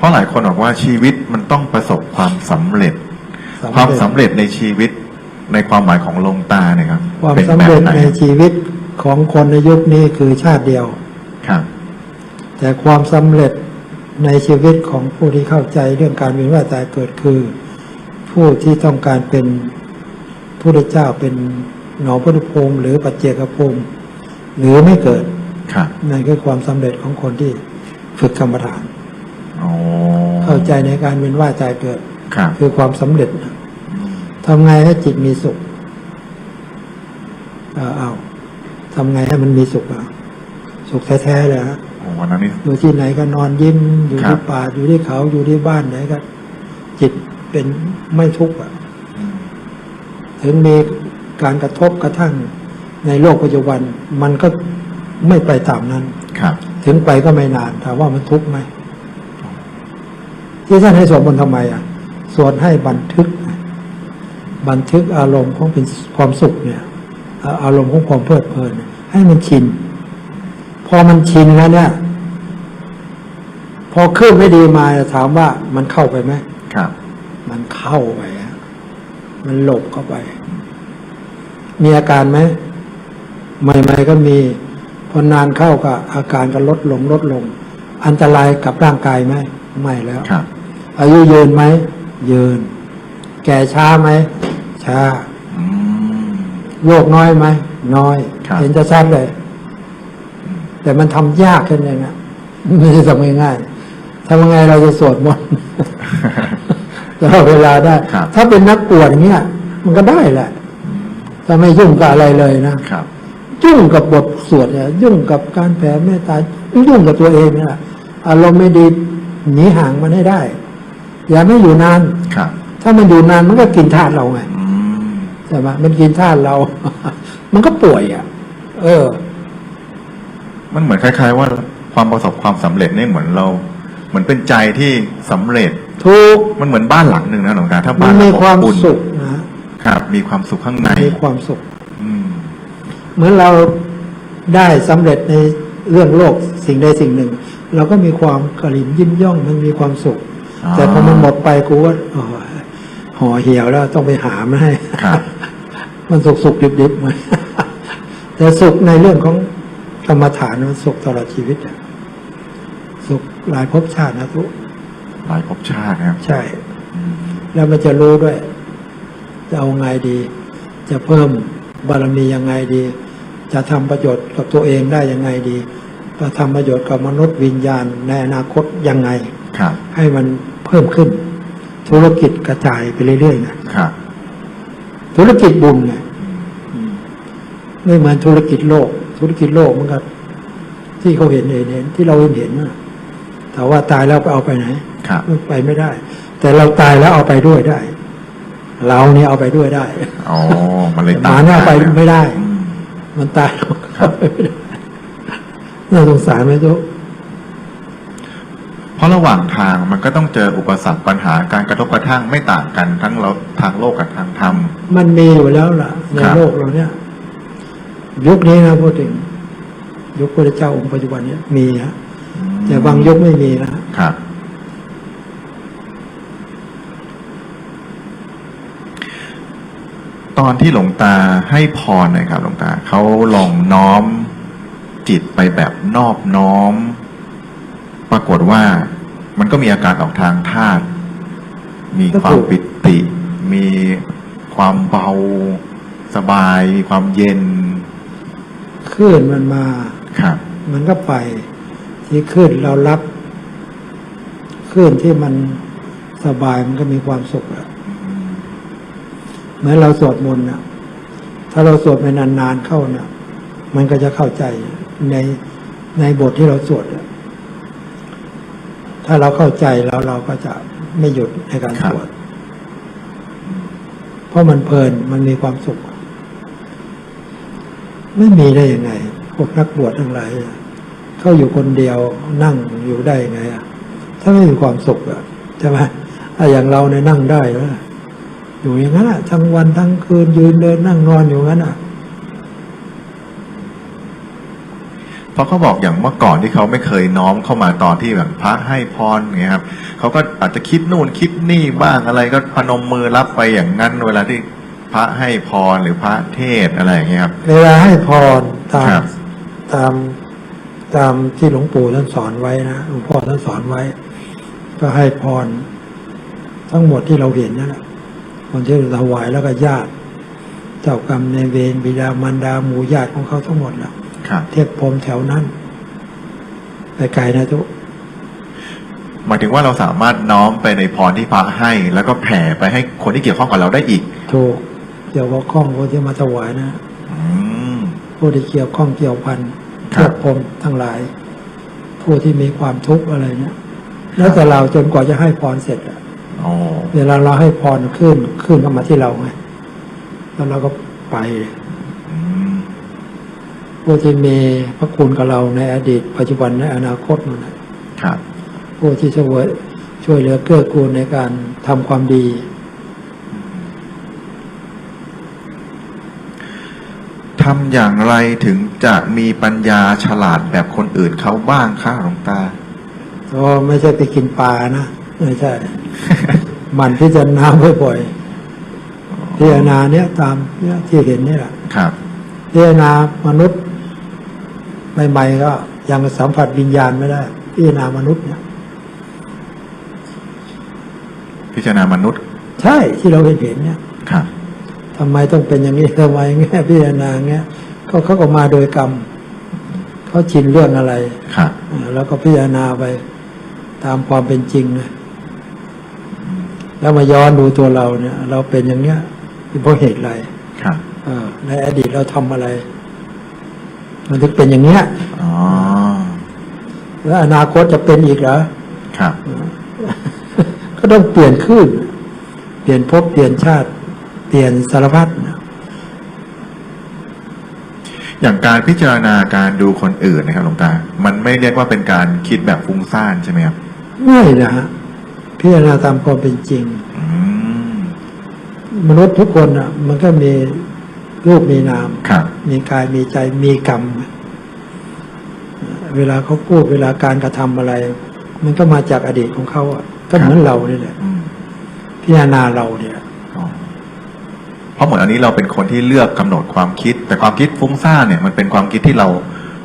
เพราะหลายคนบอกว่าชีวิตมันต้องประสบความสำเร็จสำเร็จความสำเร็จในชีวิตในความหมายของหลวงตาเนี่ยครับความเป็นสำแบบเร็จไหนในชีวิตของคนในยุคนี้คือชาติเดียวครับแต่ความสำเร็จในชีวิตของผู้ที่เข้าใจเรื่องการเวียนว่ายตายเกิดคือ ผู้ที่ต้องการเป็นผู้ได้เจ้าเป็นหนอพุทธภูมิหรือปัจเจกภูมิ หรือไม่เกิดครับนั่นคือความสำเร็จของคนที่ฝึกกรรมฐานอ๋อ เข้าใจในการเวียนว่ายตายเกิดครับคือความสำเร็จนะทำไงให้จิตมีสุขเอาเอาทำไงให้มันมีสุขอะสุขแท้ๆเลยฮะโอ้วันนั้นนี่อยู่ที่ไหนก็นอนยิ้ม อยู่ครัที่บป่าอยู่ที่เขาอยู่ที่บ้านไหนก็ จิตเป็นไม่ทุกข์อะอืมถึงมีการกระทบกระทั่งในโลกปัจจุบัน มันก็ไม่ไปตามนั้น ครับ ถึงไปก็ไม่นานถามว่ามันทุกข์ไหม ที่ท่านให้สวดมนต์ทำไมอะสวดให้บันทึก บันทึกอารมณ์ของเป็นความสุขเนี่ยอ่าอารมณ์ของความเพลิดเพลินเนี่ยให้มันชิน พอมันชินแล้วเนี่ย พอขึ้นไม่ดีมาถามว่ามันเข้าไปไหมครับ มันเข้าไปอะมันหลบเข้าไป มีอาการไหมใหม่ ๆ ก็มีพอนานเข้าก็อาการก็ลดลงลดลง อันตรายกับร่างกายไหมไม่แล้วครับ อายุยืนไหมยืน แก่ช้าไหมช้าอืม โรคน้อยไหมน้อย ครับ เห็นจะชัดเลย แต่มันทำยากแค่นั้นนะไม่ใช่ทำง่ายๆทำยังไงเราจะสวดมนต์ ตลอดเวลาได้ ครับ ถ้าเป็นนักปวดอย่างเงี้ย มันก็ได้แหละถ้าไม่ยุ่งกับอะไรเลยนะ ครับ ยุ่งกับบทสวดเนี่ยยุ่งกับการแผ่เมตตายุ่งกับตัวเองเนี่ยอารมณ์ไม่ดีหนีห่างมันให้ได้ อย่าไม่อยู่นานครับ ถ้ามันอยู่นานมันก็กินธาตุเราไงอืมใช่ไหมมันกินธาตุเรา มันก็ป่วยอะ เออ มันเหมือนคล้าย ๆ ว่าความประสบความสำเร็จนี่เหมือนเรา เหมือนเป็นใจที่สำเร็จทุกข์มันเหมือนบ้านหลังหนึ่งนะหลวงตาถ้ามับ้านนมีเรความอบอุ่นสุขนะครับ มีความสุขข้างในมีความสุขอืมเหมือนเราได้สำเร็จในเรื่องโลกสิ่งใดสิ่งหนึ่ง เราก็มีความกระลิมยิ้มย่องมันมีความสุขอ๋อ แต่พอมันหมดไปกูว่าโอ้ยห่อเหี่ยวแล้วต้องไปหามาให้ครับมันสุขสุขดิบดิบๆมันแต่สุขในเรื่องของกรรมฐานมันสุขตลอดชีวิตอะสุขหลายภพชาตินะทุกหลายภพชาตินะครับ ใช่อืมแล้วมันจะรู้ด้วย จะเอาไงดี จะเพิ่มบารมียังไงดี จะทำประโยชน์กับตัวเองได้ยังไงดีจะทำประโยชน์กับมนุษย์วิญญาณในอนาคตยังไงครับให้มัน เพิ่มขึ้น ธุรกิจกระจายไปเรื่อยๆนะครับธุรกิจบุญไงอืมไม่เหมือนธุรกิจโลก ธุรกิจโลกมันก็ที่เขาเห็นเห็นเห็นที่เราเห็นเห็นนะแต่ว่าตายแล้วก็เอาไปไหนครับไปไม่ได้ แต่เราตายแล้วเอาไปด้วยได้ เราเนี่ยเอาไปด้วยได้อ๋อมันเลยหมาเนี่ยเอาไปไม่ได้อืมมันตายแล้วเอาไปไม่ได้น่าสงสารไหมทุก เพราะระหว่างทางมันก็ต้องเจออุปสรรคปัญหาการกระทบกระทั่งไม่ต่างกันทั้งเราทางโลกกับทางธรรม มันมีอยู่แล้วล่ะ ในครับโลกเราเนี่ย ยุคนี้นะพูดถึง ยุคพระเจ้าองค์ปัจจุบันเนี้ยมีฮะแต่บางยุคไม่มีนะครับ ตอนที่หลวงตาให้พรหนะครับหลวงตาเขาลองน้อมจิตไปแบบนอบน้อม ปรากฏว่ามันก็มีอาการออกทางธาตุมีความปิติ มีความเบาสบาย มีความเย็นคลื่นมันมาครับ มันก็ไป ที่คลื่นเรารับคลื่นที่มันสบายมันก็มีความสุขอะเหมือนเราสวดมนต์นะถ้าเราสวดไปนานๆเข้านะมันก็จะเข้าใจในในบทที่เราสวดอะ ถ้าเราเข้าใจแล้วเราก็จะไม่หยุดในการครัสวดเพราะมันเพลินมันมีความสุข ไม่มีได้ยังไง พวกนักบวชทั้งหลายเข้าอยู่คนเดียวนั่งอยู่ได้ยังไงอะถ้าไม่มีความสุขอะใช่ไหมถ้าอย่างเราเนี่ยนั่งได้แล้วอยู่อย่างนั้นอะทั้งวันทั้งคืนยืนเดินนั่งนอนอยู่งั้นอะ ราะเขาบอกอย่างเมื่อก่อนที่เขาไม่เคยน้อมเข้ามาตอนที่แบบพระให้พรอย่างเงี้ยครับเขาก็อาจจะคิดนู่นคิดนี่บ้างอะไรก็พนมมือรับไปอย่างนั้น เวลาที่พระให้พรหรือพระเทศน์อะไรอย่างเงี้ยครับ เวลาให้พรตาครัมบตามตามที่หลวงปู่ท่านสอนไว้นะหลวงพ่อท่านสอนไว้ ก็ให้พร ทั้งหมดที่เราเห็นนั่นแหละคนที่ถวายแล้วก็ญาติ เจ้ากรรมในายเวรบิดามารดาหมู่ญาติของเขาทั้งหมดแหละ ครับเทพพรหมแถวนั้นไปไกลนะทุกหมายถึงว่าเราสามารถน้อมไปในพรที่พระให้ แล้วก็แผ่ไปให้คนที่เกี่ยวข้องกับเราได้อีกถูกเกี่ยวกับข้องคนที่มาถวายนะอืมผู้ที่เกี่ยวข้องเกี่ยวพันครัเทบพพรหมทั้งหลาย ผู้ที่มีความทุกข์อะไรเนี่ยแล้วแต่เราจนกว่าจะให้พรเสร็จอะโอ้เวลาเราให้พรขึ้นขึ้นเข้ามาที่เราไงแล้วเราก็ไปอืม ผู้ที่มีพระคุณกับเราในอดีต ปัจจุบันในอนาคตนั่นแหละครับ ผู้ที่ช่วยช่วยเหลือเกื้อกูลในการทำความดีทำอย่างไรถึงจะมีปัญญาฉลาดแบบคนอื่นเขาบ้างคะหลวงตาก็ไม่ใช่ไปกินปลานะไม่ใช่ มันพิจารณาบ่อยๆพิจารณาเนี้ยตามเนี่ยที่เห็นนี่แหละครับพิจารณามนุษย์ ใหม่ๆก็ยังสัมผัสวิญญาณไม่ได้ พิจารณามนุษย์เนี่ย พิจารณามนุษย์ ใช่ที่เราเห็นเห็นเนี่ยครับทำไมต้องเป็นอย่างนี้ทำไมแง่พิจารณาเงี้ยก็เขาก็มาโดยกรรมเขาชินเรื่องอะไรครับอ่าแล้วก็พิจารณาไปตามความเป็นจริงนะแล้วมาย้อนดูตัวเราเนี่ย เราเป็นอย่างเนี้ยเพราะเหตุอะไรครับเออในอดีตเราทำอะไร มันถึงเป็นอย่างเนี้ยอ๋อแล้วอนาคตจะเป็นอีกเหรอครับ ก็ต้องเปลี่ยนขึ้น เปลี่ยนภพเปลี่ยนชาติ เปลี่ยนสารพัดนะอย่างการพิจารณาการดูคนอื่นนะครับหลวงตา มันไม่เรียกว่าเป็นการคิดแบบฟุ้งซ่านใช่ไหมครับง่ายนะฮะพิจารณาตามความเป็นจริงอืมมนุษย์ทุกคนอะ มันก็มี รูปมีนามครับมีกายมีใจมีกรรม เวลาเขาพูดเวลาการกระทำอะไร มันก็มาจากอดีตของเขาอะก็เหมือนเราเนี่ยแหละอืมพิจารณาเราเนี่ยอ๋อเพราะเหมือนอันนี้เราเป็นคนที่เลือกกำหนดความคิด แต่ความคิดฟุ้งซ่านเนี่ย มันเป็นความคิดที่เรา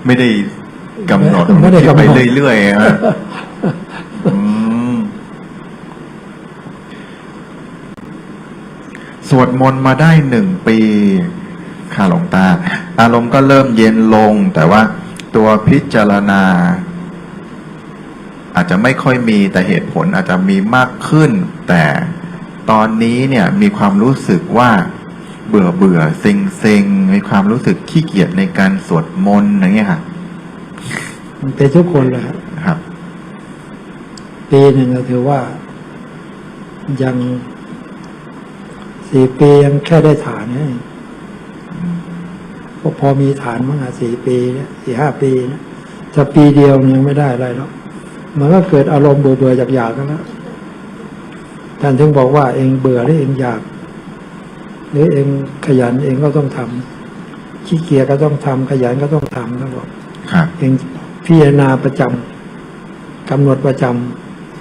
ไม่ได้กำหนดไม่ได้คิดกำหนดไปเรื่อยๆนะอืมสวดมนต์มาได้หนึ่งปี ค่ะหลวงตา อารมณ์ก็เริ่มเย็นลง แต่ว่าตัวพิจารณา อาจจะไม่ค่อยมีแต่เหตุผลอาจจะมีมากขึ้น แต่ตอนนี้เนี่ยมีความรู้สึกว่าเบื่อเบื่อเซ็งเซ็งมีความรู้สึกขี้เกียจในการสวดมนต์อย่างเงี้ยค่ะมันเป็นทุกคนเลยฮะครับปีหนึ่งก็ถือว่า ยังสี่ปียังแค่ได้ฐานเนี่ย ก็พอมีฐานมั้งอะสี่ปีเนี่ยสี่ห้าปีเนี่ยจะปีเดียวยังไม่ได้อะไรหรอกมันก็เกิดอารมณ์เบื่อเบื่ออยากอยากๆกันแล้วท่านถึงบอกว่าเองเบื่อหรือเองอยาก หรือเองขยันเองก็ต้องทำขี้เกียจก็ต้องทำขยันก็ต้องทำนะบอกครับเองพิจารณาประจำกำหนดประจ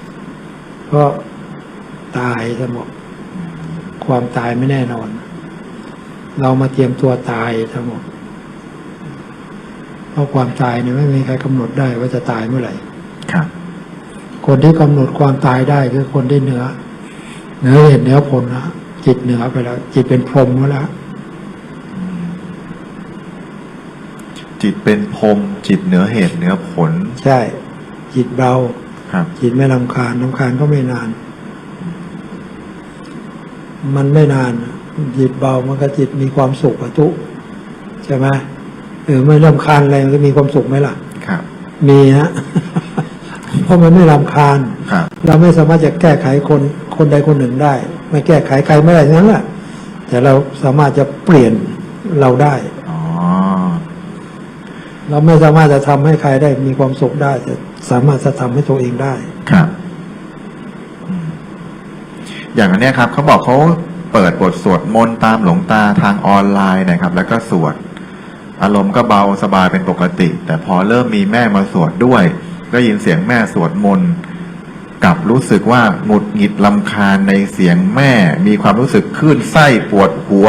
ำเพราะตายสมองความตายไม่แน่นอน เรามาเตรียมตัวตายทั้งหมด เพราะความตายเนี่ยไม่มีใครกำหนดได้ว่าจะตายเมื่อไหร่ครับ คนที่กำหนดความตายได้คือคนที่เหนือเหนือเหตุเหนือผลนะจิตเหนือไปแล้ว จิตเป็นพรหมแล้วจิตเป็นพรหมจิตเหนือเหตุเหนือผล ใช่ จิตเบาครับจิตไม่ลำคาญลำคาญก็ไม่นาน มันไม่นาน จิตเบามันก็จิตมีความสุขอะทุใช่ไหม เออไม่ลำคาญอะไรมันก็มีความสุขไหมล่ะ ครับ มีฮะเพราะมันไม่ลำคาญครับ เราไม่สามารถจะแก้ไขคนคนใดคนหนึ่งได้ ไม่แก้ไขใครไม่ได้ทั้งนั้นแหละแต่เราสามารถจะเปลี่ยนเราได้อ๋อเราไม่สามารถจะทำให้ใครได้มีความสุขได้แต่สามารถจะทำให้ตัวเองได้ครับอืมอย่างอันเนี้ยครับเขาบอกเขาเปิดบทสวดมนต์ตามหลวงตาทางออนไลน์นะครับ แล้วก็สวด อารมณ์ก็เบาสบายเป็นปกติ แต่พอเริ่มมีแม่มาสวดด้วยได้ยินเสียงแม่สวดมนต์กลับรู้สึกว่าหงุดหงิดลำคาญในเสียงแม่ มีความรู้สึกคลื่นไส้ปวดหัว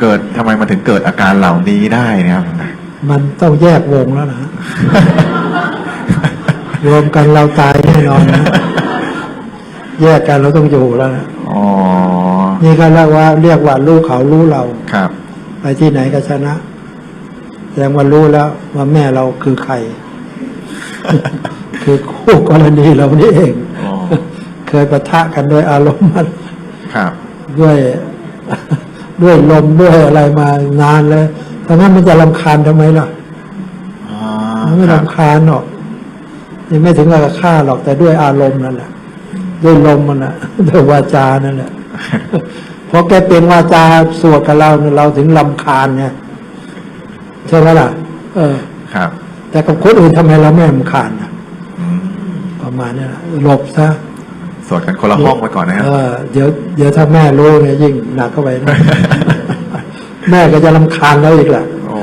เกิดทำไมมันถึงเกิดอาการเหล่านี้ได้นะครับ มันต้องแยกวงแล้วนะรวมกันเราตายแน่นอนนะแยกกันเราต้องอยู่แล้วนะอ๋อ นี่ก็เรียกว่าเรียกว่ารู้เขารู้เราครับ ไปที่ไหนก็ชนะแสดงว่ารู้แล้วว่าแม่เราคือใคร คือคู่กรณีเรานี่เองอ๋อเคยประทะกันด้วยอารมณ์มันครับด้วยด้วยลมด้วยอะไรมานานเลยถ้างั้นมันจะลำคาญทำไมล่ะอ๋อมันไม่ครับลำคาญหรอกยังไม่ถึงกับฆ่าหรอกแต่ด้วยอารมณ์นั่นแหละด้วยลมมันน่ะด้วยวาจานั่นแหละเพราะแกเป็นวาจาสวดกับเราเนี่ยเราถึงลำคาญไงใช่ไหมล่ะ เออ ครับ แต่กับคนอื่นทำไมเราไม่ลำคาญน่ะอืมประมาณนี้แหละหลบซะสวดกันคนละห้องไปก่อนนะครับเออเดี๋ยวเดี๋ยวถ้าแม่รู้เนี่ยยิ่งหนักเข้าไปนะแม่ก็จะลำคาญเราอีกแหละโอ้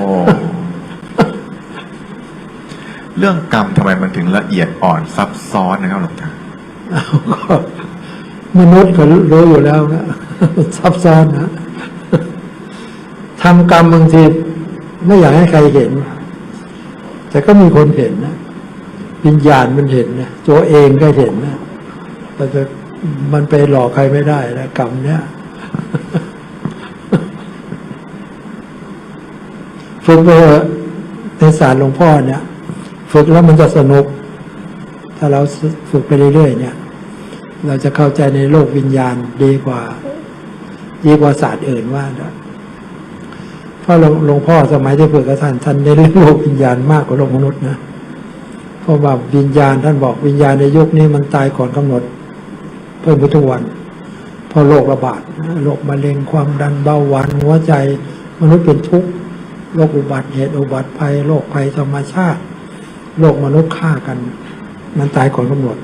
เรื่องกรรมทำไมมันถึงละเอียดอ่อนซับซ้อนนะครับหลวงตาเอาก็ มนุษย์ก็รู้อยู่แล้วนะซับซ้อนนะทำกรรมบางทีไม่อยากให้ใครเห็น แต่ก็มีคนเห็นนะวิญญาณมันเห็นนะตัวเองก็เห็นนะแต่จะมันไปหลอกใครไม่ได้นะกรรมเนี้ยฝึกไปในศาสตร์หลวงพ่อเนี่ย ฝึกแล้วมันจะสนุก ถ้าเราฝึกไปเรื่อยๆเนี่ย เราจะเข้าใจในโลกวิญญาณดีกว่าดีกว่าศาสตร์อื่นว่านะเพราะหลวงพ่อสมัยที่ฝึกกับท่านท่านในเรื่องโลกวิญญาณมากกว่าโลกมนุษย์นะเพราะว่าวิญญาณท่านบอกวิญญาณในยุคนี้มันตายก่อนกำหนด เพิ่มขึ้นทุกวันเพราะโรคระบาดโรคมะเร็งความดันเบาหวานหัวใจ มนุษย์เป็นทุกข์โรคอุบัติเหตุอุบัติภัยโรคภัยธรรมชาติโรคมนุษย์ฆ่ากัน มันตายก่อนกำหนด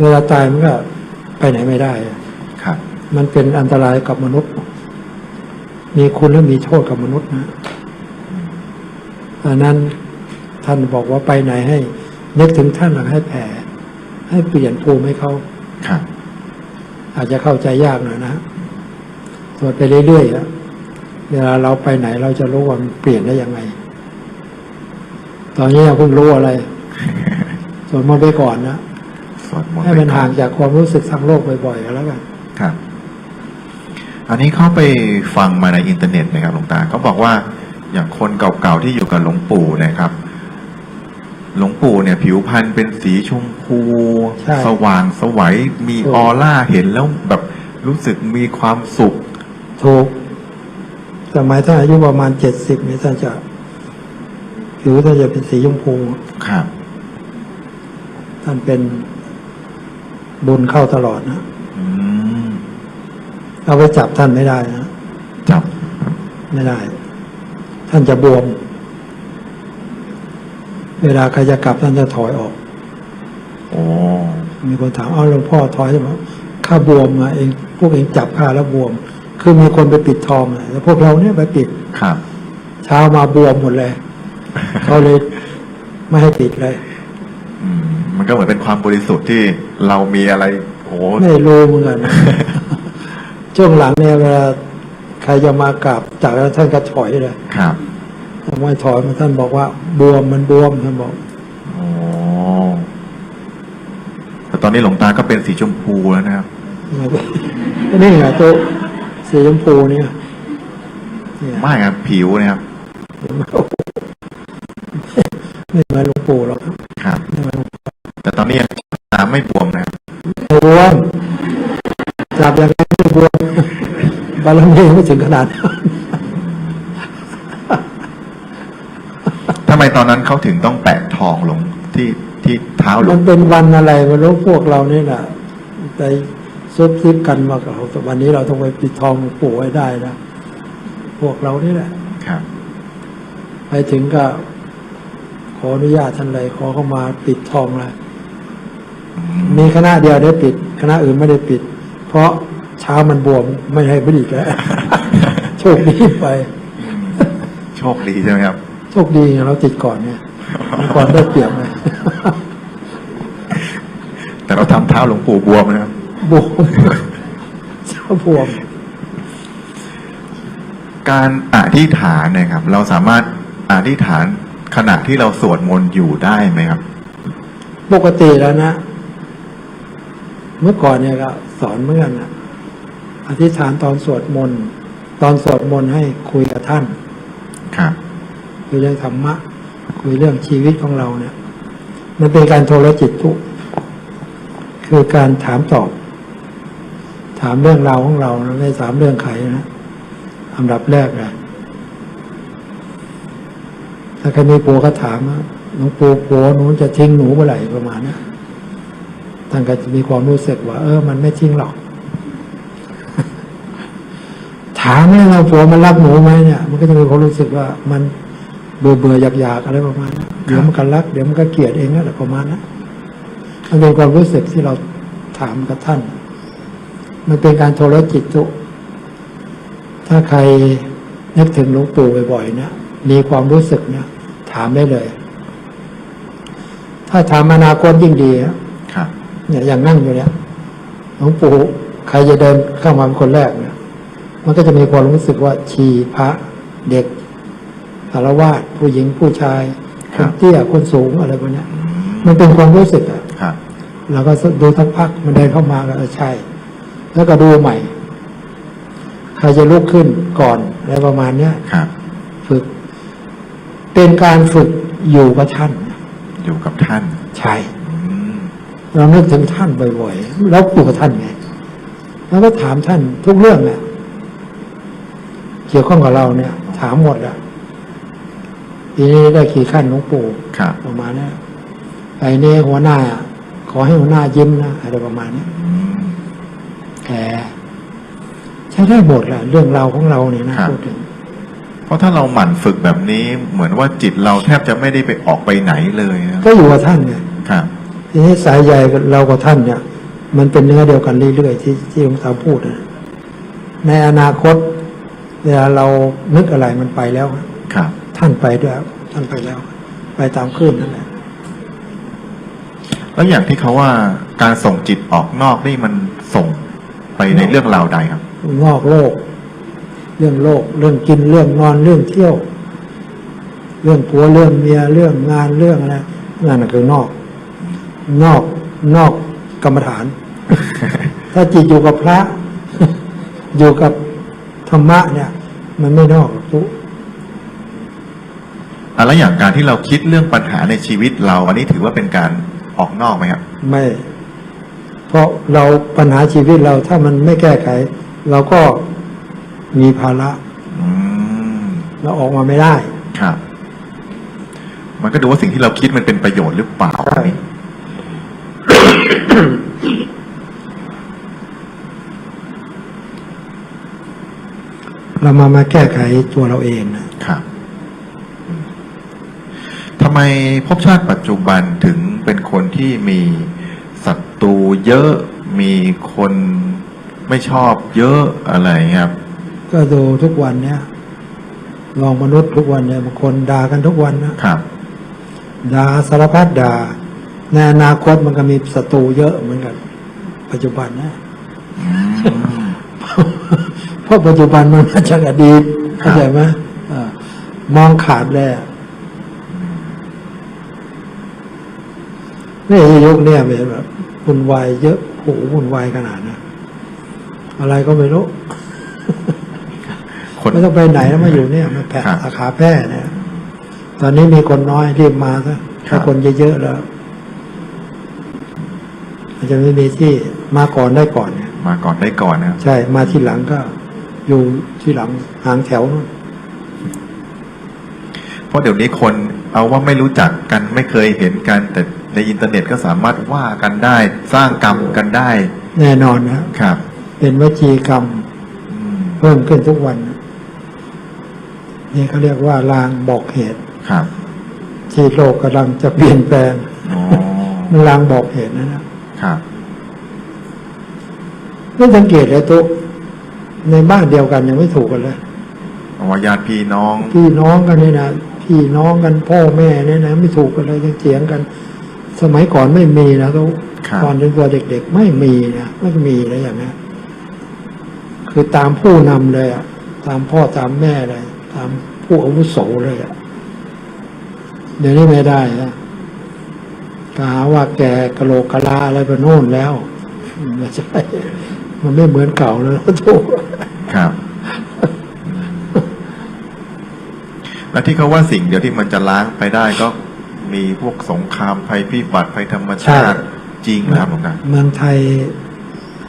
เวลาตายมันก็ไปไหนไม่ได้อะครับ มันเป็นอันตรายกับมนุษย์ มีคุณและมีโทษกับมนุษย์นะดังนั้นท่านบอกว่าไปไหนให้นึกถึงท่านหลังให้แผ่ ให้เปลี่ยนภูมิให้เขาครับ อาจจะเข้าใจยากหน่อยนะสวดไปเรื่อยๆอะเวลาเราไปไหนเราจะรู้ว่ามันเปลี่ยนได้ยังไง ตอนนี้ยังเพิ่งรู้อะไรสวดมนต์ไปก่อนนะ สวดมนต์ให้มันไปก่อห่างจากความรู้สึกทางโลกบ่อยๆก็แล้วกันครับ อันนี้เขาไปฟังมาในอินเทอร์เน็ตนะครับหลวงตาเขาบอกว่าอย่างคนเก่าๆที่อยู่กับหลวงปู่นะครับหลวงปู่เนี่ยผิวพรรณเป็นสีชมพูใช่สว่างสวัยมีถูกออร่าเห็นแล้วแบบรู้สึกมีความสุขถูกสมัยท่านอายุประมาณเจ็ดสิบนี่ท่านจะผิวท่านจะเป็นสีชมพูครับ ท่านเป็น บุญเข้าตลอดนะอืมเอาไปจับท่านไม่ได้นะจับ ไม่ได้ ท่านจะบวม เวลาใครจะกลับท่านจะถอยออกโอ้มีคนถามเอาหลวงพ่อถอยใช่ไหมข้าบวมมาเองพวกเองจับข้าแล้วบวม คือมีคนไปปิดทองอะแล้วพวกเราเนี่ยไปปิดครับ เช้ามาบวมหมดเลยเขาเลยไม่ให้ปิดเลย อืม มันก็เหมือนเป็นความบริสุทธิ์ที่เรามีอะไรโอ้ไม่รู้เหมือนกัน ช่วงหลังเนี่ยเวลาใครจะมากราบจากนั้นท่านก็ถอยเลยครับทำไมถอยมาท่านบอกว่า บวมมันบวมท่านบอกโอ้แต่ตอนนี้หลวงตาก็เป็นสีชมพูแล้วนะครับนี่ไงตัวสีชมพูเนี่ยเนี่ยไม่ครับผิวนะครับไม่เหมือนหลวงปู่หรอก ไม่บวมนะครับไม่บวมจับยังไงไม่บวมบารมีไม่ถึงขนาดนั้นทำไมตอนนั้นเขาถึงต้องแปะทองลงที่ที่เท้าหลวมังนเป็นวันอะไรไม่รู้พวกเรานี่แหละไปซุบซิบกันมากับเราแต่วันนี้เราต้องไปปิดทองหลวงปู่ให้ได้นะพวกเรานี่แหละครับไปถึงก็ขออนุญาตท่านเลยขอเข้ามาปิดทองเลยอื มมีคณะเดียวได้ปิด คณะอื่นไม่ได้ปิด เพราะเช้ามันบวมไม่ให้ผลิตแล้วโชคดีไป โชคดีใช่ไหมครับ โชคดีเราติดก่อนเนี่ยมีก่อนได้เปรียบเลยแต่เราทำเท้าหลวงปู่บวมนะครับบวมเจ้าบวม การอธิษฐานเนะครับ เราสามารถอธิษฐานขณะที่เราสวดมนต์อยู่ได้ไหมครับ ปกติแล้วนะ เมื่อก่อนเนี่ยก็สอนเหมื่อนกันนะอธิษฐานตอนสวดมนต์ตอนสวดมนต์ให้คุยกับท่าน ครับคุยเรื่องธรรมะ คุยเรื่องชีวิตของเราเนี่ย มันเป็นการโทรจิตทุกคือการถามตอบ ถามเรื่องราวของเรานะไม่ถามเรื่องใครนะอันดับแรกเลยถ้าใครมีปัวก็ถามว่าหลวงปู่ปัวหนูจะทิ้งหนูเมื่อไหร่ประมาณเนี้ย ท่านก็จะมีความรู้สึกว่า เออ มันไม่ทิ้งหรอก ถามให้เราผัวมันรักหนูไหมเนี่ย มันก็จะมีความรู้สึกว่ามันเบื่อเบื่ออยากอยากอะไรประมาณนั้นเดี๋ยวมันก็รัก เดี๋ยวมันก็เกลียดเองนั่นแหละประมาณนั้นมันเป็นความรู้สึกที่เราถามกับท่าน มันเป็นการโทรจิตตุ ถ้าใครนึกถึงหลวงปู่บ่อยๆเนี่ยมีความรู้สึกเนี่ยถามได้เลย ถ้าถามอนาคตยิ่งดีอะ เนี่ยอย่างนั่งอยู่เนี่ยหลวงปู่ใครจะเดินเข้ามาเป็นคนแรกเนี่ยมันก็จะมีความรู้สึกว่าชีพระเด็กสารวาสผู้หญิงผู้ชายคนเตี้ยคนสูงอะไรพวกเนี้ยมันเป็นความรู้สึกอะครับเราก็ดูทักพักมันเดินเข้ามาก็เออใช่ แล้วก็ดูใหม่ ใครจะลุกขึ้นก่อนอะไรประมาณเนี้ยครับฝึก เป็นการฝึกอยู่กับท่าน อยู่กับท่าน ใช่อืม เรานึกถึงท่านบ่อยๆแล้วอยู่กับท่านไงแล้วก็ถามท่านทุกเรื่องเนี่ยเกี่ยวข้องกับเราเนี่ย ถามหมดอะปีนี้ได้ขี่ขั้นหลวงปู่ครับประมาณเนี้ยไอ้นี่หัวหน้า ขอให้หัวหน้ายิ้มนะอะไรประมาณเนี้ยอืมแกใช้ได้หมดแหละเรื่องราวของเราเนี่ยนะครับพูดถึงเพราะถ้าเราหมั่นฝึกแบบนี้ เหมือนว่าจิตเราแทบจะไม่ได้ไปออกไปไหนเลยนะก็อยู่กับท่านไงครับ ทีนี้สายใยเรากับท่านเนี่ย มันเป็นเนื้อเดียวกันเรื่อยๆที่ที่หลวงตาพูดนะในอนาคตเวลาเรานึกอะไรมันไปแล้วครับ ท่านไปด้วยท่านไปแล้ว ไปตามคลื่นนั่นแหละแล้วอย่างที่เขาว่าการส่งจิตออกนอกนี่มันส่งไปในเรื่องราวใดครับงอกโลก เรื่องโลก เรื่องกินเรื่องนอนเรื่องเที่ยว เรื่องผัวเรื่องเมียเรื่องงานเรื่องอะไรนั่นนะคือนอก นอกนอกกรรมฐาน ถ้าจิตอยู่กับพระ อยู่กับธรรมะเนี่ย มันไม่นอกหรอกทุกอะแล้วอย่างการที่เราคิดเรื่องปัญหาในชีวิตเรา อันนี้ถือว่าเป็นการออกนอกไหมครับ ไม่ เพราะเราปัญหาชีวิตเราถ้ามันไม่แก้ไข เราก็มีภาระอืมเราออกมาไม่ได้ ครับ มันก็ดูว่าสิ่งที่เราคิดมันเป็นประโยชน์หรือเปล่า ใช่ นี่ เรามามาแก้ไขตัวเราเองนะครับทำไมภพชาติปัจจุบันถึงเป็นคนที่มีศัตรูเยอะมีคนไม่ชอบเยอะอะไรครับ ก็ดูทุกวันเนี่ยลองมนุษย์ทุกวันเนี่ยบางคนด่ากันทุกวันนะครับด่าสารพัดด่าในอนาคตมันก็มีศัตรูเยอะเหมือนกัน ปัจจุบันนะอืมเพ ราะปัจจุบันมันมาจากอดีตครับเข้าใจไหมอ่ามองขาดเลยอะนี่ยุคเนี่ยเป็นแบบวุ่นวายเยอะโหวุ่นวายขนาดนะอะไรก็ไม่รู้คนไม่ต้องไปไหนแล้วมาอยู่เนี่ยมาแผ่ครับสาขาแพร่เนี่ย ตอนนี้มีคนน้อยรีบมาซะครัถ้าบคนเยอะๆแล้วมันจะไม่มีที่มาก่อนได้ก่อนเนี่ยมาก่อนได้ก่อนนะครับใช่ มาที่หลังก็ อยู่ที่หลังหางแถวนู่นเพราะเดี๋ยวนี้คนเอาว่าไม่รู้จักกันไม่เคยเห็นกัน แต่ในอินเทอร์เน็ตก็สามารถว่ากันได้ สร้างกรรมกันได้ แน่นอนนะครับ เป็นวจีกรรมอืมเพิ่มขึ้นทุกวัน นี่เขาเรียกว่าลางบอกเหตุครับ ที่โลกกำลังจะเปลี่ยนแปลงอ๋อมันลางบอกเหตุนะนะครับไม่สังเกตเลยตุ๊ก ในบ้านเดียวกันยังไม่ถูกกันเลยเอาว่าญาติพี่น้อง พี่น้องกันเนี่ยนะพี่น้องกันพ่อแม่เนี่ยนะไม่ถูกกันเลยยังเถียงกัน สมัยก่อนไม่มีนะเขาครับตอนเป็นตัวเด็ก ๆ ไม่มีนะไม่มีนะอย่างนี้ยคือตามผู้นำเลยอะตามพ่อตามแม่เลย ตามผู้อาวุโสเลยอะเดี๋ยวนี้ไม่ได้นะก็หาว่าแกกะโหลกกะลาอะไรไปโน่นแล้วไม่ใช่ มันไม่เหมือนเก่าแล้วนะทุกครับ และที่เขาว่าสิ่งเดียวที่มันจะล้างไปได้ก็มีพวกสงครามภัยพิบัติภัยธรรมชาติจริงนะครับหลวงตาเมืองไทย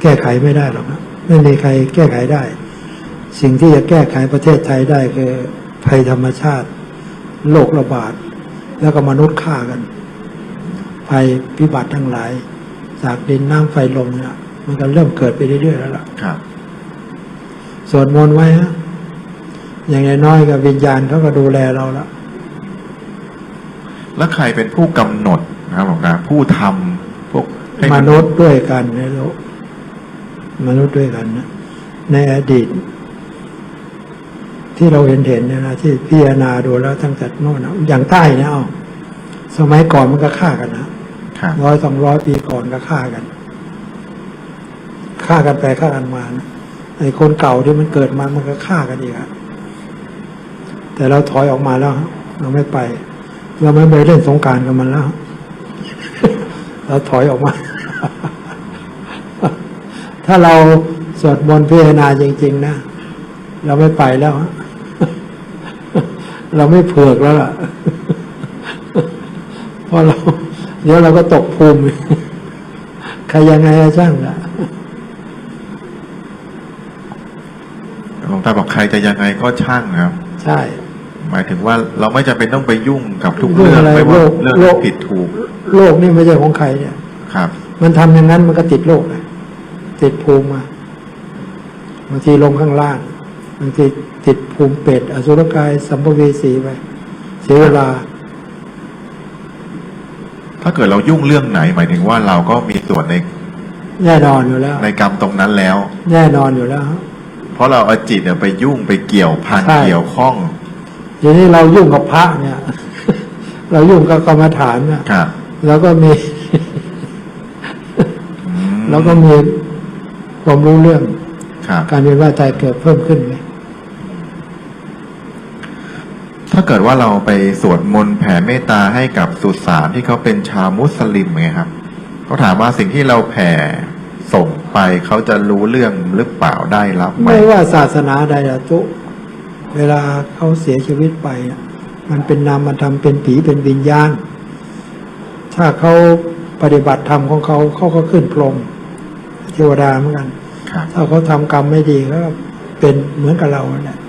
แก้ไขไม่ได้หรอกนะไม่มีใครแก้ไขได้ สิ่งที่จะแก้ไขประเทศไทยได้คือภัยธรรมชาติโรคระบาด แล้วก็มนุษย์ฆ่ากัน ภัยพิบัติทั้งหลาย จากดินน้ำไฟลมเนี่ย มันก็เริ่มเกิดไปเรื่อยๆแล้วล่ะครับสวดมนต์ไว้ฮะอย่างน้อยๆกับวิญญาณเขาก็ดูแลเราละแล้วใครเป็นผู้กำหนดนะครับหลวงตาผู้ทำพวกให้มนุษย์ด้วยกันในโลกมนุษย์ด้วยกันนะในอดีต ที่เราเห็นเห็นเนี่ยนะที่พิจารณาดูแล้วตั้งแต่โน่นนะอย่างใต้เนี่ยเอาสมัยก่อนมันก็ฆ่ากันนะครับร้อยสองร้อยปีก่อนก็ฆ่ากัน ฆ่ากันไปฆ่ากันมานะไอ้คนเก่าที่มันเกิดมามันก็ฆ่ากันอีกอะแต่เราถอยออกมาแล้วเราไม่ไป เราไม่ไปเล่นสงการกับมันแล้ว เราถอยออกมา ถ้าเราสวดมนต์พิจารณาจริง ๆ นะเราไม่ไปแล้ว เราไม่เผือกแล้วล่ะเพราะเรา เดี๋ยวเราก็ตกภูมิ ใครยังไงอะช่างล่ะ หลวงตาบอกใครจะยังไงก็ช่างนะครับ ใช่ หมายถึงว่าเราไม่จำเป็นต้องไปยุ่งกับทุกยุ่งเรื่องอะไรไม่ว่าโลกเรื่องโลกผิดถูก โลกนี่ไม่ใช่ของใครเนี่ย ครับ มันทำอย่างนั้นมันก็ติดโลกเลยติดภูมิมาบางทีลงข้างล่างบางทีติดภูมิเป็ดอสุรกายสัมภเวสีไปเสียเวลา ถ้าเกิดเรายุ่งเรื่องไหน หมายถึงว่าเราก็มีส่วนในแน่นอนอยู่แล้ว ในกรรมตรงนั้นแล้ว แน่นอนอยู่แล้วฮะเพ ราะเราเอาจิตเนี่ยไปยุ่งไปเกี่ยวพันใช่ เกี่ยวข้องทีนี้เรายุ่งกับพระเนี่ย เรายุ่งกับกรรมฐานเนี่ยครับแล้วก็มี อืมแล้วก็มีความรู้เรื่องครับ การเวียนว่ายตายเกิดเพิ่มขึ้นไหมถ้าเกิดว่าเราไปสวดมนต์แผ่เมตตาให้กับสุสานที่เขาเป็นชาวมุสลิมไงครับเขาถามว่าสิ่งที่เราแผ่ส่ง ไปเขาจะรู้เรื่องหรือเปล่าได้รับไหมไม่ว่าศาสนาใดอะทุกเวลาเขาเสียชีวิตไปอะมันเป็นนามธรรมเป็นผีเป็นวิญญาณ ถ้าเขาปฏิบัติธรรมของเขาเขาก็ขึ้นพรหมเทวดาเหมือนกันครับถ้าเขาทำกรรมไม่ดีก็เป็นเหมือนกับเราเนี่ย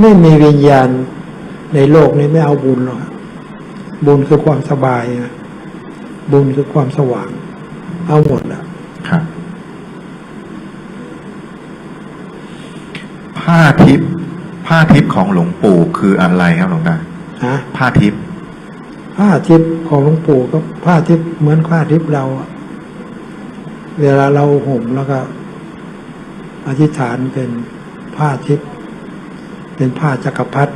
ไม่มีวิญญาณในโลกนี้ไม่เอาบุญหรอกบุญคือความสบายนะบุญคือความสว่าง เอาหมดอะ ครับ ผ้าทิพย์ ผ้าทิพย์ของหลวงปู่คืออะไรครับหลวงตาฮะผ้าทิพย์ผ้าทิพย์ของหลวงปู่ก็ผ้าทิพย์เหมือนผ้าทิพย์เราอะเวลาเราห่มแล้วก็ อธิษฐานเป็นผ้าทิพย์เป็นผ้าจักรพรรดิ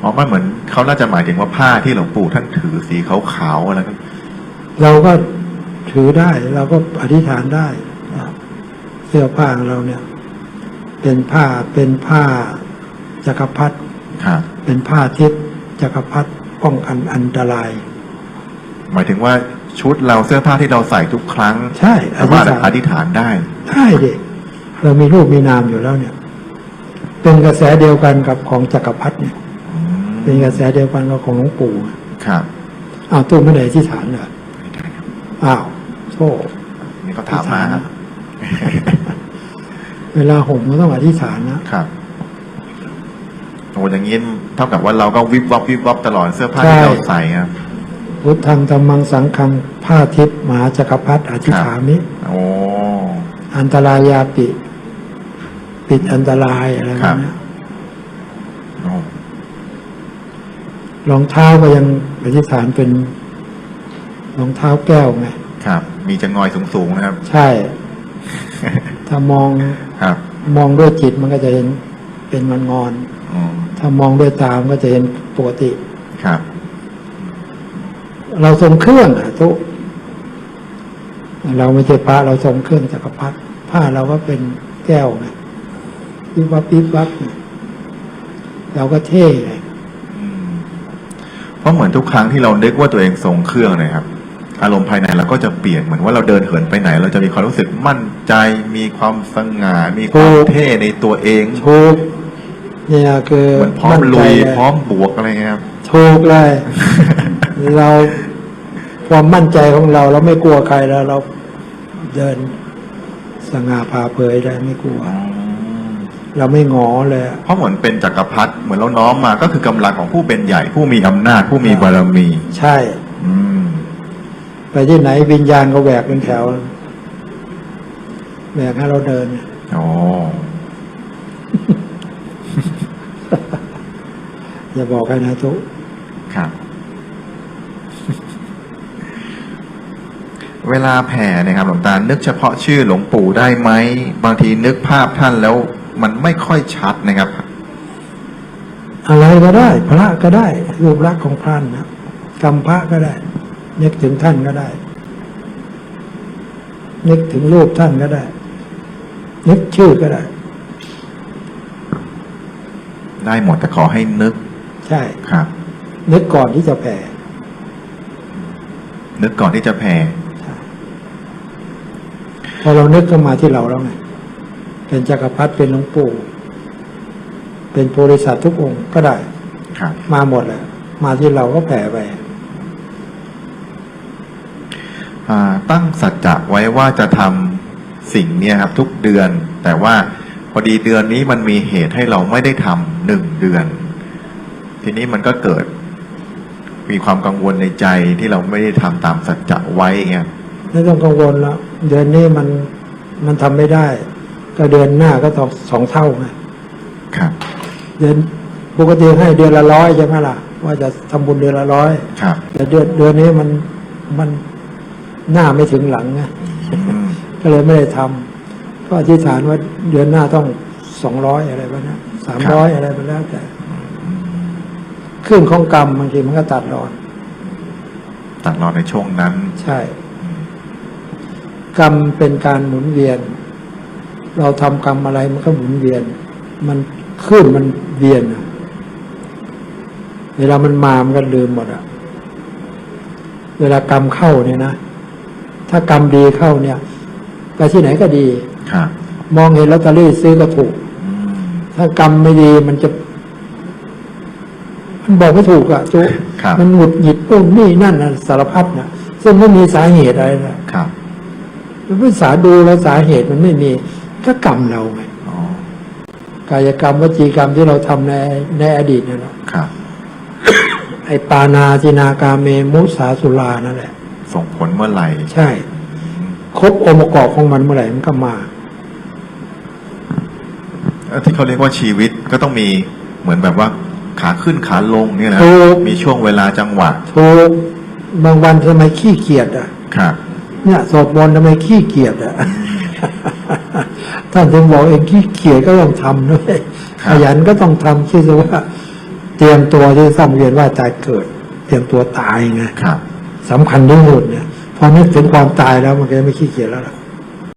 อ๋อมันเหมือนเขาน่าจะหมายถึงว่าผ้าที่หลวงปู่ท่านถือสีขาวๆอะไรนั้นเราก็ถือได้ เราก็อธิษฐานได้อะเสื้อผ้าของเราเนี่ย เป็นผ้าเป็นผ้าจักรพรรดิครับเป็นผ้าทิพย์จักรพรรดิป้องกันอันตราย หมายถึงว่าชุดเราเสื้อผ้าที่เราใส่ทุกครั้งใช่อสาธิมารษถฐานอธิษฐานได้ใช่เด็กเรามีรูปมีนามอยู่แล้วเนี่ย เป็นกระแสเดียวกันกับของจักรพรรดิเนี่ยอืมเป็นกระแสเดียวกันกับของหลวงปู่ครับอ้าวตู้ไม่ได้อธิษฐานเหรอไม่ได้ครับอ้าวโธ่นี่ก็ถามมาครับ เวลาห่มก็ต้องอธิษฐานนะครับโอ้อย่างนี้เท่ากับว่าเราก็วิบวับวิบวับตลอดเสื้อผ้าใช่ที่เราใส่ครับพุทธังธรรมังสังฆังผ้าทิพย์มหาจักรพรรดิอธิษฐามิโอ้อันตรายาปิปิดอันตรายอะไรครัแบบบเนี้ยโอ้รองเท้าก็ยังอธิษฐานเป็นรองเท้าแก้วไงครับ มีจะงอยสูงๆนะครับ ใช่ ถ้ามองครับมองด้วยจิตมันก็จะเห็นเป็นมันงอนอืมถ้ามองด้วยตามนก็จะเห็นปกติ ครับเราทรงเครื่องอะทุกเราไม่ใช่พระเราทรงเครื่องจักรพรรดิผ้าเราก็เป็นแก้วไงปิบวับปิบวับเนี่ยเราก็เท่เลย อืมเพราะเหมือนทุกครั้งที่เรานึกว่าตัวเองทรงเครื่องเนะครับ อารมณ์ภายในเราก็จะเปลี่ยนเหมือนว่าเราเดินเหินไปไหน เราจะมีความรู้สึกมั่นใจ มีความสง่ามีความเท่ในตัวเองถูกเนี่ยคือเหมือนพร้อมนใจลุยเพร้อมบวกอะไรเงี้ยครับถูกเลย เราความมั่นใจของเราเราไม่กลัวใครแล้ว เราเดินสง่าผ่าเผยได้ไม่กลัว เราไม่หงอเลยอะเพราะเหมือนเป็นจักรพรรดิเหมือนเราน้อมมาก็คือกำลังของผู้เป็นใหญ่ผู้มีอำนาจผู้มีบารมี ใช่อืม ไปที่ไหนวิญญาณก็แหวกเป็นแถวแหวกให้เราเดินอ๋ออย่าบอกใครนะทุกครับ เวลาแผ่เนะครับหลวงตา นึกเฉพาะชื่อหลวงปู่ได้ไหม บางทีนึกภาพท่านแล้วมันไม่ค่อยชัดนะครับ อะไรก็ได้ พระก็ได้ รูปลักษณ์ของพระนะกรรมพระก็ได้ นึกถึงท่านก็ได้ นึกถึงรูปท่านก็ได้ นึกชื่อก็ได้ ได้หมดแต่ขอให้นึก ใช่ครับ นึกก่อนที่จะแผ่ นึกก่อนที่จะแผ่พอเรานึกก็มาที่เราแล้วไงเป็นจักรพรรดิเป็นหลวงปู่เป็นโพธิสัตว์ทุกองค์ก็ได้ครับมาหมดแหละมาที่เราก็แผ่ไป อ่า ตั้งสัจจะไว้ว่าจะทำสิ่งเนี้ยครับทุกเดือน แต่ว่าพอดีเดือนนี้มันมีเหตุให้เราไม่ได้ทำหนึ่งเดือน ทีนี้มันก็เกิด มีความกังวลในใจที่เราไม่ได้ทำตามสัจจะไว้เงี้ยไม่ต้องกังวลแล้วเดือนนี้มันมันทำไม่ได้ ก็เดือนหน้าก็ต้องสองเท่าไงครับ เดือนปกติให้เดือนละร้อยใช่ไหมล่ะ ว่าจะทำบุญเดือนละร้อยครับ แต่เดือนเดือนนี้มันมัน หน้าไม่ถึงหลังไงอืมก็เลยไม่ได้ทำก็อธิษฐานว่าเดือนหน้าต้องสองร้อยอะไรแบบนี้สามร้อยอะไรไปแล้วแต่ขึ้นของกรรมบางทีมันก็ตัดรอน ตัดรอในช่วงนั้น ใช่ กรรมเป็นการหมุนเวียน เราทำกรรมอะไรมันก็หมุนเวียน มันขึ้นมันเวียนอะเวลามันมามันก็ลืมหมดอะเวลากรรมเข้าเนี่ยนะ ถ้ากรรมดีเข้าเนี่ยไปที่ไหนก็ดี ครับ มองเห็นลอตเตอรี่ซื้อก็ถูก อืม ถ้ากรรมไม่ดีมันจะ มันบอกไม่ถูกอะจุครับ มันหงุดหงิดปุ่นนี่นั่นนะสารพัดนะซึ่งไม่มีสาเหตุอะไรนะครับ มันไม่สาดูแล้วสาเหตุมันไม่มีก็กรรมเราไงอ๋อ กายกรรมวจีกรรมที่เราทำในในอดีตเนี่ยเนาะครับ ไอปานาจินากาเมมุสาสุลานั่นแหละ ส่งผลเมื่อไหร่ ใช่ ครบองค์ประกอบของมันเมื่อไหร่มันก็มาเอ่อที่เขาเรียกว่าชีวิตก็ต้องมีเหมือนแบบว่าขาขึ้นขาลงเนี่ยนะถูกมีช่วงเวลาจังหวะถูกบางวันทำไมขี้เกียจอะครับเนี่ยสวดมนต์ทำไมขี้เกียจอะท่านถึงบอกเองขี้เกียจก็ต้องทำด้วยครัขบยันก็ต้องทำคิดซะว่า เตรียมตัวที่สังเวียนว่าตายเกิด เตรียมตัวตายไงครับ สำคัญที่สุดเนี่ยพอนึกถึงความตายแล้วมันก็ไม่ขี้เกียจแล้วล่ะ